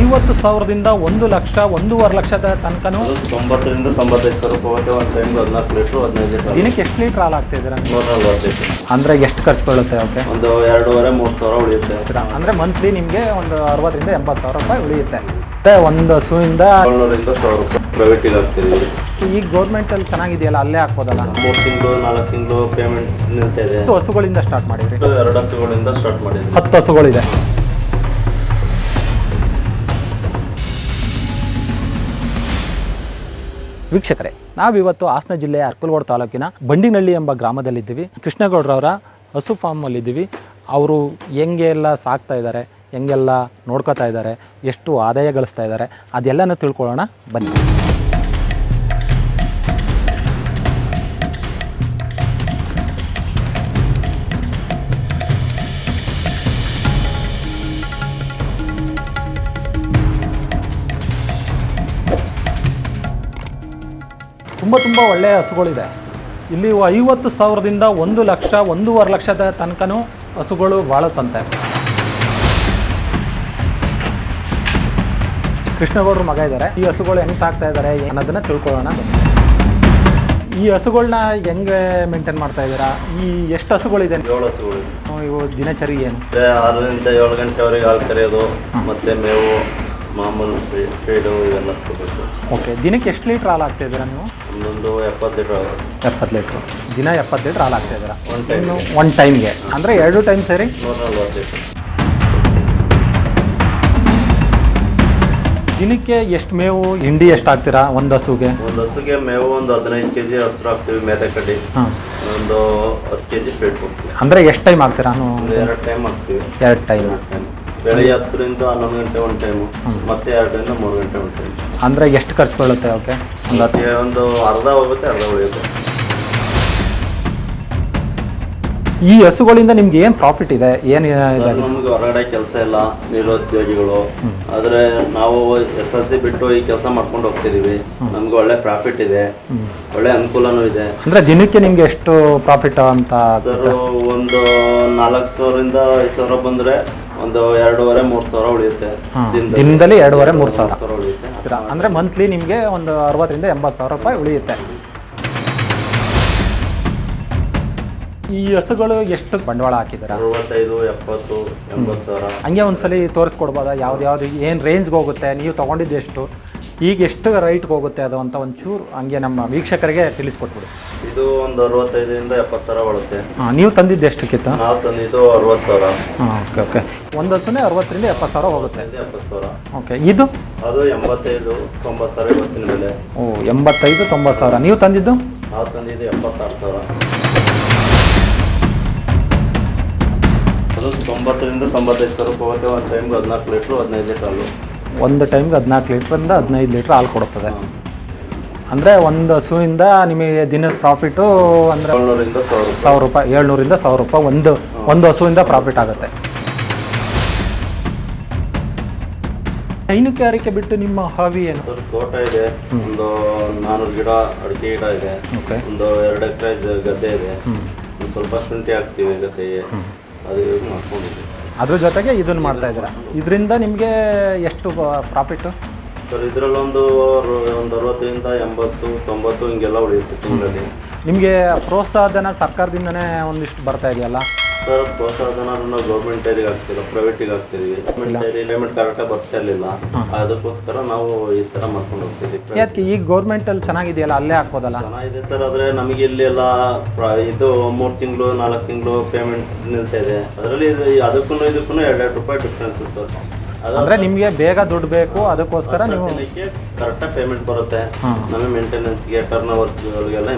ಐವತ್ತು ಸಾವಿರದಿಂದ ಒಂದು ಲಕ್ಷ ಒಂದೂವರೆ ಲಕ್ಷದ ತನಕನೂ ತೊಂಬತ್ತರಿಂದ ತೊಂಬತ್ತೈದು ಸಾವಿರ ರೂಪಾಯಿ ಒಂದು ಟೈಮ್ ಹದಿನಾಲ್ಕು ಲೀಟ್ರು ಹದಿನೈದು ಲೀಟ್ರ್ ದಿನಕ್ಕೆ ಎಷ್ಟು ಲೀಟ್ರ್ ಹಾಲು ಆಗ್ತಾ ನೂರ ಅಂದರೆ ಎಷ್ಟು ಖರ್ಚು ಬೀಳುತ್ತೆ ಓಕೆ ಒಂದು ಎರಡೂವರೆ ಮೂರು ಸಾವಿರ ಉಳಿಯುತ್ತೆ. ಅಂದರೆ ಮಂತ್ಲಿ ನಿಮಗೆ ಒಂದು ಅರವತ್ತರಿಂದ ಎಂಬತ್ತು ಸಾವಿರ ರೂಪಾಯಿ ಉಳಿಯುತ್ತೆ. ಮತ್ತೆ ಒಂದು ಹಸುವಿಂದ ಏಳ್ನೂರಿಂದ ಸಾವಿರ ರೂಪಾಯಿ ಪ್ರೈವೇಟಿಗೆ ಹಾಕ್ತಿದ್ದೀವಿ ಈಗ ಗೌರ್ಮೆಂಟಲ್ಲಿ ಚೆನ್ನಾಗಿದೆಯಲ್ಲ ಅಲ್ಲೇ ಹಾಕ್ಬೋದಲ್ಲ? ಮೂರು ತಿಂಗಳು ನಾಲ್ಕು ತಿಂಗಳು ಪೇಮೆಂಟ್ ನಿಲ್ತಾ ಇದೆ. ಹಸುಗಳಿಂದ ಸ್ಟಾರ್ಟ್ ಮಾಡಿದ್ರಿ? ಎರಡು ಹಸುಗಳಿಂದ ಸ್ಟಾರ್ಟ್ ಮಾಡಿದ್ರಿ ಹತ್ತು ಹಸುಗಳಿದೆ. ವೀಕ್ಷಕರೇ, ನಾವಿವತ್ತು ಹಾಸನ ಜಿಲ್ಲೆಯ ಅರ್ಕಲ್ಗೋಡ್ ತಾಲೂಕಿನ ಬಂಡಿನಳ್ಳಿ ಎಂಬ ಗ್ರಾಮದಲ್ಲಿದ್ದೀವಿ. ಕೃಷ್ಣಗೌಡ್ರವರ ಹಸು ಫಾರ್ಮಲ್ಲಿದ್ದೀವಿ ಅವರು ಹೆಂಗೆ ಎಲ್ಲ ಸಾಕ್ತಾ ಇದ್ದಾರೆ, ಹೆಂಗೆಲ್ಲ ನೋಡ್ಕೋತಾ ಇದ್ದಾರೆ, ಎಷ್ಟು ಆದಾಯ ಗಳಿಸ್ತಾ ಇದ್ದಾರೆ, ಅದೆಲ್ಲನೂ ತಿಳ್ಕೊಳ್ಳೋಣ. ಬನ್ನಿ. ತುಂಬ ತುಂಬ ಒಳ್ಳೆಯ ಹಸುಗಳಿದೆ. ಇಲ್ಲಿ ಐವತ್ತು ಸಾವಿರದಿಂದ ಒಂದು ಲಕ್ಷ ಒಂದೂವರೆ ಲಕ್ಷದ ತನಕನೂ ಹಸುಗಳು ಬಾಳುತ್ತಂತೆ. ಕೃಷ್ಣಗೌಡ್ರ ಮಗ ಇದ್ದಾರೆ ಈ ಹಸುಗಳು ಹೆಂಗೆ ಸಾಕ್ತಾ ಇದ್ದಾರೆ ಅನ್ನೋದನ್ನ ತಿಳ್ಕೊಳ್ಳೋಣ. ಈ ಹಸುಗಳನ್ನ ಹೆಂಗೆ ಮೇಂಟೈನ್ ಮಾಡ್ತಾ ಇದ್ದೀರಾ? ಈ ಎಷ್ಟು ಹಸುಗಳಿದೆ? ಏಳು ಹಸುಗಳು ಇವು ದಿನಚರಿ ಏನು? ಆರರಿಂದ ಏಳು ಗಂಟೆವರೆಗೆ ಹಾಲು ಕರೆಯೋದು ಮತ್ತೆ ಮೇವು ಮಾಮೂಲು ಫೀಡು ಇವೆಲ್ಲ ಕೊಡಬೇಕು. ಓಕೆ ದಿನಕ್ಕೆ ಎಷ್ಟು ಲೀಟ್ರ್ ಹಾಲು ಹಾಕ್ತಾ ಇದ್ದೀರಾ ನೀವು? ಒಂದೊಂದು ಎಪ್ಪತ್ತು ಲೀಟ್ರ್ ಎಪ್ಪತ್ತು ಲೀಟ್ರು. ದಿನ ಎಪ್ಪತ್ತು ಲೀಟ್ರ್ ಹಾಲು ಹಾಕ್ತಾ ಇದ್ದೀರಾ? ಒನ್ ಟೈಮ್ ಒನ್ ಟೈಮ್ಗೆ ಅಂದರೆ ಎರಡು ಟೈಮ್ ಸೇರಿ? ನೂರ ನಲ್ವತ್ತೈದು ದಿನಕ್ಕೆ ಎಷ್ಟು ಮೇವು ಹಿಂಡಿ ಎಷ್ಟು ಹಾಕ್ತೀರಾ ಒಂದು ಹಸುಗೆ? ಒಂದು ಹಸುಗೆ ಮೇವು ಒಂದು ಹದಿನೈದು ಕೆ ಜಿ ಹಸಿರು ಹಾಕ್ತೀವಿ ಮೇತೆ ಕಡ್ಡಿ. ಹಾಂ. ಒಂದು ಹತ್ತು ಕೆ ಜಿ ಫೀಡ್ ಕೊಡ್ತೀವಿ. ಅಂದರೆ ಎಷ್ಟು ಟೈಮ್ ಹಾಕ್ತೀರಾ? ನಾನು ಒಂದು ಎರಡು ಟೈಮ್ ಹಾಕ್ತೀವಿ. ಎರಡು ಟೈಮ್ ಟೈಮ್ ಬೆಳಿಗ್ಗೆ ಹತ್ತರಿಂದ ಹನ್ನೊಂದು ಗಂಟೆ ಒಂದು ಟೈಮು ಮತ್ತೆ ಎರಡರಿಂದ ಮೂರು ಗಂಟೆ ಒಂದು ಟೈಮ್ ಅಂದರೆ ಎಷ್ಟು ಖರ್ಚು ಬೀಳುತ್ತೆ ಓಕೆ ಒಂದು ಹತ್ತು ಮತ್ತೆ ಒಂದು ಅರ್ಧ ಹೋಗುತ್ತೆ ಅರ್ಧ ಉಳಿಯುತ್ತೆ. ಈ ಹಸುಗಳಿಂದ ನಿಮ್ಗೆ ಏನು ಪ್ರಾಫಿಟ್ ಇದೆ? ಏನು ಇದೆ ನಮ್ಗೆ ಹೊರಗಡೆ ಕೆಲಸ ಇಲ್ಲ ನಿರುದ್ಯೋಗಿಗಳು. ಆದ್ರೆ ನಾವು ಎಸ್ ಎಲ್ ಸಿ ಬಿಟ್ಟು ಈ ಕೆಲಸ ಮಾಡ್ಕೊಂಡು ಹೋಗ್ತಿದೀವಿ. ನಮ್ಗೆ ಒಳ್ಳೆ ಪ್ರಾಫಿಟ್ ಇದೆ. ಒಳ್ಳೆ ಅನುಕೂಲನೂ ಇದೆ. ಅಂದ್ರೆ ದಿನಕ್ಕೆ ನಿಮ್ಗೆ ಎಷ್ಟು ಪ್ರಾಫಿಟ್ ಅಂತ ಒಂದು ನಾಲ್ಕು ಸಾವಿರದಿಂದ ಐದು ಸಾವಿರ ಬಂದ್ರೆ ಒಂದು ಎರಡೂವರೆ ಮೂರು ಸಾವಿರ ಉಳಿಯುತ್ತೆ. ಹಾಂ ದಿನದಲ್ಲಿ. ದಿನದಲ್ಲಿ ಎರಡೂವರೆ ಮೂರು ಸಾವಿರ. ಉಳಿಯುತ್ತೆ. ಅಂದರೆ ಮಂತ್ಲಿ ನಿಮಗೆ ಒಂದು ಅರವತ್ತರಿಂದ ಎಂಬತ್ತು ಸಾವಿರ ರೂಪಾಯಿ ಉಳಿಯುತ್ತೆ. ಈ ಹಸುಗಳು ಎಷ್ಟು ಬಂಡವಾಳ ಹಾಕಿದ್ದಾರೆ ಅರವತ್ತೈದು ಎಪ್ಪತ್ತು ಎಂಬತ್ತು ಸಾವಿರ. ಹಂಗೆ ಒಂದ್ಸಲಿ ತೋರಿಸ್ಕೊಡ್ಬೋದಾ? ಯಾವ್ದು ಯಾವ್ದು ಏನು ರೇಂಜ್ಗೆ ಹೋಗುತ್ತೆ? ನೀವು ತೊಗೊಂಡಿದ್ದು ಎಷ್ಟು? ಈಗ ಎಷ್ಟು ರೈಟ್ಗೆ ಹೋಗುತ್ತೆ ಅದು ಅಂತ ಒಂಚೂರು ಹಂಗೆ ನಮ್ಮ ವೀಕ್ಷಕರಿಗೆ ತಿಳಿಸ್ಕೊಟ್ಬಿಡಿ. ಇದು ಒಂದು ಅರವತ್ತೈದರಿಂದ ಎಪ್ಪತ್ತು ಸಾವಿರ ಬರುತ್ತೆ. ಹಾಂ ನೀವು ತಂದಿದ್ದು ಎಷ್ಟಕ್ಕಿತ್ತು ನಾವು ತಂದಿದ್ದು ಅರವತ್ತು ಸಾವಿರ. ಹಾಂ ಓಕೆ ಓಕೆ. ಒಂದು ಹಸುನೇ ಅರವತ್ತರಿಂದ ಎಪ್ಪತ್ತು ಸಾವಿರ ಹೋಗುತ್ತೆ. ಎಪ್ಪತ್ತು ಸಾವಿರ. ಓಕೆ ಇದು? ಅದು ಎಂಬತ್ತೈದು ತೊಂಬತ್ತು ಸಾವಿರ ಇವತ್ತಿನ ಮೇಲೆ ಓ ಎಂಬತ್ತೈದು ತೊಂಬತ್ತು ಸಾವಿರ. ನೀವು ತಂದಿದ್ದು? ನಾವು ತಂದಿದ್ದು ಎಪ್ಪತ್ತಾರು ಸಾವಿರ. ಅದು ತೊಂಬತ್ತರಿಂದ ತೊಂಬತ್ತೈದು ಸಾವಿರ ಹೋಗುತ್ತೆ. ಒಂದು ಟೈಮ್ಗೆ ಹದಿನಾಲ್ಕು ಲೀಟ್ರು ಹದಿನೈದು ಲೀಟ್ರ್ ಹಾಲು. ಒಂದು ಟೈಮ್ಗೆ ಹದಿನಾಲ್ಕು ಲೀಟ್ರಿಂದ ಹದಿನೈದು ಲೀಟ್ರ್ ಹಾಲು ಕೊಡುತ್ತದೆ ಅಂದರೆ ಒಂದು ಹಸುವಿಂದ ನಿಮಗೆ ದಿನದ ಪ್ರಾಫಿಟು ಅಂದರೆ ಸಾವಿರ ರೂಪಾಯಿ. ಏಳ್ನೂರಿಂದ ಸಾವಿರ ರೂಪಾಯಿ ಒಂದು ಒಂದು ಹಸುವಿಂದ ಪ್ರಾಫಿಟ್ ಆಗುತ್ತೆ. ಹೈನುಗಾರಿಕೆ ಬಿಟ್ಟು ನಿಮ್ಮ ಹಾವಿ ಏನು? ಸರ್ ತೋಟ ಇದೆ. ಒಂದು ನಾನ್ನೂರು ಗಿಡ ಅಡಿಕೆ ಗಿಡ ಇದೆ. ಓಕೆ. ಒಂದು ಎರಡು ಎಕರೆ ಗದ್ದೆ ಇದೆ. ಸ್ವಲ್ಪ ಶುಂಠಿ ಹಾಕ್ತೀವಿ ಗದ್ದೆಗೆ. ಅದು ಯೂಸ್ ಮಾಡ್ಕೊಂಡಿದ್ದೀವಿ. ಅದ್ರ ಜೊತೆಗೆ ಇದನ್ನು ಮಾಡ್ತಾ ಇದ್ದೀರಾ. ಇದರಿಂದ ನಿಮಗೆ ಎಷ್ಟು ಪ್ರಾಫಿಟ್ಟು ಸರ್ ಇದರಲ್ಲೊಂದು ಒಂದು ಅರವತ್ತರಿಂದ ಎಂಬತ್ತು ತೊಂಬತ್ತು ಹಿಂಗೆಲ್ಲ ಉಳಿಯುತ್ತೆ ತಿಂಗಳಲ್ಲಿ. ನಿಮಗೆ ಪ್ರೋತ್ಸಾಹ ಧನ ಸರ್ಕಾರದಿಂದನೇ ಒಂದಿಷ್ಟು ಬರ್ತಾ ಇದೆಯಲ್ಲ? ಸರ್ ಪ್ರೋತ್ಸಾಹಧನ ನಾವು ಗೌರ್ಮೆಂಟ್ ಡೈರಿಗೆ ಹಾಕ್ತಿಲ್ಲ ಪ್ರೈವೇಟಿಗೆ ಹಾಕ್ತಿದ್ವಿ ಗೌರ್ಮೆಂಟ್ ಡೈರಿ ಪೇಮೆಂಟ್ ಕರೆಕ್ಟಾಗಿ ಬರ್ತಾ ಇರಲಿಲ್ಲ. ಅದಕ್ಕೋಸ್ಕರ ನಾವು ಈ ಥರ ಮಾಡ್ಕೊಂಡು ಹೋಗ್ತಿದ್ವಿ. ಯಾಕೆ ಈಗ ಗೌರ್ಮೆಂಟಲ್ಲಿ ಚೆನ್ನಾಗಿದೆಯಲ್ಲ ಅಲ್ಲೇ ಹಾಕ್ಬೋದಲ್ಲ? ಚೆನ್ನಾಗಿದೆ ಸರ್ ಆದರೆ ನಮಗೆ ಇಲ್ಲಿ ಎಲ್ಲ ಇದು ಮೂರು ತಿಂಗಳು ನಾಲ್ಕು ತಿಂಗಳು ಪೇಮೆಂಟ್ ನಿಲ್ತಾ ಇದೆ. ಅದರಲ್ಲಿ ಅದಕ್ಕೂ ಇದಕ್ಕೂ ಎರಡೆರಡು ರೂಪಾಯಿ ಡಿಫ್ರೆನ್ಸ್ ಸರ್. ಅಂದ್ರೆ ನಿಮ್ಗೆ ಬೇಗ ದುಡ್ಡು ಬೇಕು ಅದಕ್ಕೋಸ್ಕರ ನೀವು ಕರೆಕ್ಟಾಗಿ ಪೇಮೆಂಟ್ ಬರುತ್ತೆ. ನಮಗೆ ಮೇಂಟೆನೆನ್ಸ್ಗೆ ಟರ್ನ್ ಓವರ್ಸ್ಗಳಿಗೆಲ್ಲ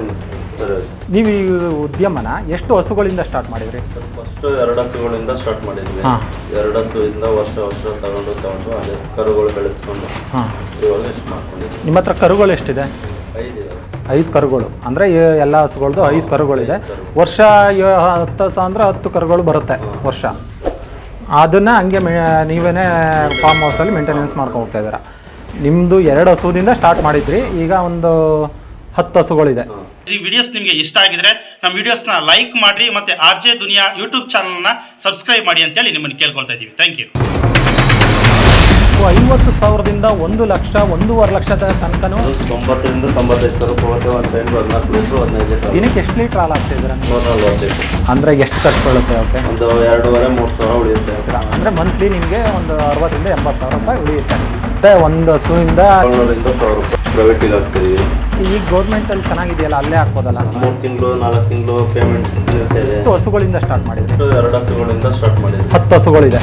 ನೀವು ಈ ಉದ್ಯಮನ ಎಷ್ಟು ಹಸುಗಳಿಂದ ಸ್ಟಾರ್ಟ್ ಮಾಡಿದ್ರಿ? ಫಸ್ಟ್ ಎರಡು ಹಸುಗಳಿಂದ ಸ್ಟಾರ್ಟ್ ಮಾಡಿದ್ವಿ. ಹಾಂ. ಎರಡು ಹಸುವಿಂದ ವರ್ಷ ವರ್ಷ ತಗೊಂಡು ತಗೊಂಡು ಅದೇ ಕರುಗಳು ಬೆಳೆಸ್ಕೊಂಡು ಹಾಂ. ಇವಾಗ ಎಷ್ಟು ಮಾಡ್ಕೊಂಡಿದ್ವಿ. ನಿಮ್ಮ ಹತ್ರ ಕರುಗಳು ಎಷ್ಟಿದೆ? ಐದು ಇದಾವೆ. ಐದು ಕರುಗಳು. ಅಂದರೆ ಎಲ್ಲ ಹಸುಗಳದ್ದು ಐದು ಕರುಗಳಿದೆ. ವರ್ಷ ಯ- ಹತ್ತು ಹಸು ಅಂದರೆ ಹತ್ತು ಕರುಗಳು ಬರುತ್ತೆ ವರ್ಷ. ಅದನ್ನು ಹಂಗೆ ಮೇ ನೀವೇ ಫಾರ್ಮ್ ಹೌಸಲ್ಲಿ ಮೇಂಟೆನೆನ್ಸ್ ಮಾಡ್ಕೊಂಡು ಹೋಗ್ತಾ ಇದ್ದೀರಾ. ನಿಮ್ಮದು ಎರಡು ಹಸುವಿನಿಂದ ಸ್ಟಾರ್ಟ್ ಮಾಡಿದ್ರಿ. ಈಗ ಒಂದು ಹತ್ತು ಹಸುಗಳಿದೆ. ಈ ವಿಡಿಯೋಸ್ ನಿಮಗೆ ಇಷ್ಟ ಆಗಿದ್ರೆ ನಮ್ಮ ವಿಡಿಯೋಸ್ನ ಲೈಕ್ ಮಾಡಿ ಮತ್ತು ಆರ್ ಜೆ ದುನಿಯಾ ಯೂಟ್ಯೂಬ್ ಚಾನಲ್ನ ಸಬ್ಸ್ಕ್ರೈಬ್ ಮಾಡಿ ಅಂತೇಳಿ ನಿಮ್ಮನ್ನು ಕೇಳ್ಕೊಳ್ತಾ ಇದ್ದೀವಿ. ಥ್ಯಾಂಕ್ ಯು ಐವತ್ತು ಸಾವಿರದಿಂದ ಒಂದು ಲಕ್ಷ ಒಂದೂವರೆ ಲಕ್ಷದ ತನಕ ತೊಂಬತ್ತರಿಂದ ತೊಂಬತ್ತೈದು ಸಾವಿರ ಹೋಗುತ್ತೆ ಒಂದು ಟೈಮ್ ಹದಿನಾಲ್ಕು ಲೀಟ್ರು ಹದಿನೈದು ಲೀಟ್ರ್. ದಿನಕ್ಕೆ ಎಷ್ಟು ಲೀಟ್ರ್ ಹಾಲು ನೀವು? ಅಂದರೆ ಎಷ್ಟು ಕಟ್ಕೊಳ್ಳುತ್ತೆ ಬೀಳುತ್ತೆ ಓಕೆ ಒಂದು ಎರಡೂವರೆ ಮೂರು ಸಾವಿರ ಉಳಿಯುತ್ತೆ. ಅಂದರೆ ಮಂತ್ಲಿ ನಿಮಗೆ ಒಂದು ಅರವತ್ತರಿಂದ ಎಂಬತ್ತು ಸಾವಿರ ರೂಪಾಯಿ ಉಳಿಯುತ್ತೆ. ಮತ್ತೆ ಒಂದು ಹಸುವಿಂದ ಸಾವಿರ ರೂಪಾಯಿ. ಪ್ರೈವೇಟಿಗೆ ಹಾಕ್ತಿದ್ದೀವಿ ಈಗ ಗೌರ್ಮೆಂಟಲ್ಲಿ ಚೆನ್ನಾಗಿದೆಯಲ್ಲ ಅಲ್ಲೇ ಹಾಕ್ಬೋದಲ್ಲ? ಮೂರು ತಿಂಗಳು ನಾಲ್ಕು ತಿಂಗಳು ಪೇಮೆಂಟ್ ಇರ್ತಾ ಇದೆ ಎಷ್ಟು ಹಸುಗಳಿಂದ ಸ್ಟಾರ್ಟ್ ಮಾಡಿದ್ರು? ಎರಡು ಹಸುಗಳಿಂದ ಸ್ಟಾರ್ಟ್ ಮಾಡಿದ್ರು ಹತ್ತು ಹಸುಗಳಿದೆ